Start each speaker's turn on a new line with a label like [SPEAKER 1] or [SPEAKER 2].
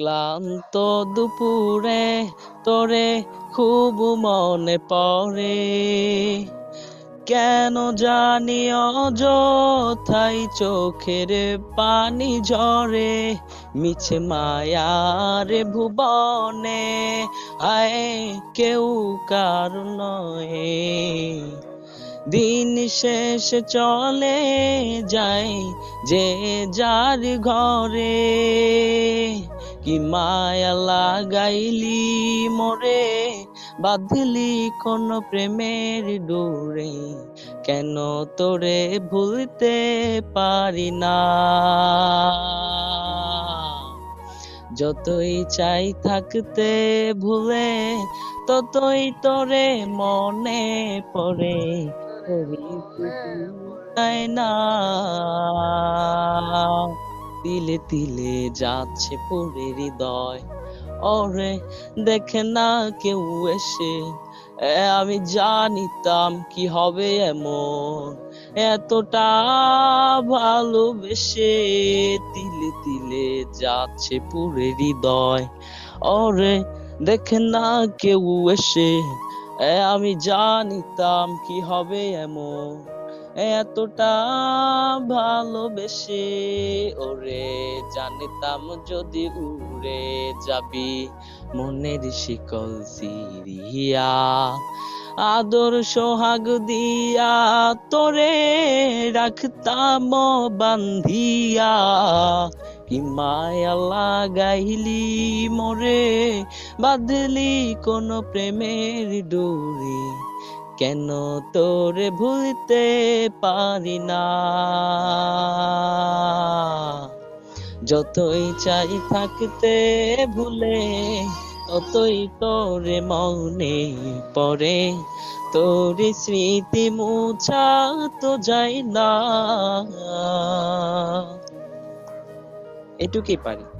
[SPEAKER 1] ক্লান্ত দুপুরে তোরে খুব মনে পড়ে। কেন জানি অযথাই চোখের পানি ঝরে, মিছে মায়ার ভুবনে। আয় কেউ কার নয়। দিন শেষ চলে যায় যে যার ঘরে। কি মায়া লাগাইলি মোরে? বাঁধলি কোন প্রেমের ডোরে? কেন তোরে ভুলতে পারি না? যতই চাই থাকতে ভুলে ততই তোরে মনে পড়ে। তাই না? তিলে তিলে যাচ্ছে পুরে হৃদয়। ওরে দেখে না কেউ এসে আমি জানিতাম কি হবে এমন। এতটা ভালোবেসে তিলে তিলে যাচ্ছে পুরে হৃদয়। ওরে দেখে না কেউ এসে আমি জানিতাম কি হবে এমন। এতটা ভালোবেসে, ওরে জানিতাম যদি উড়ে যাবি মনের শিকল সিরিয়া আদর সোহাগ দিয়া তোরে রাখতাম বান্ধিয়া। কি মায়া লাগাইলি মোরে, বাঁধলি কোন প্রেমের ডোরে। কেন তোরে ভুলতে পারি না? যতই চাই থাকতে ভুলে, ততই তোরে মনে পড়ে। তোর স্মৃতি মোছা তো যায় না। এটুকুই পারি।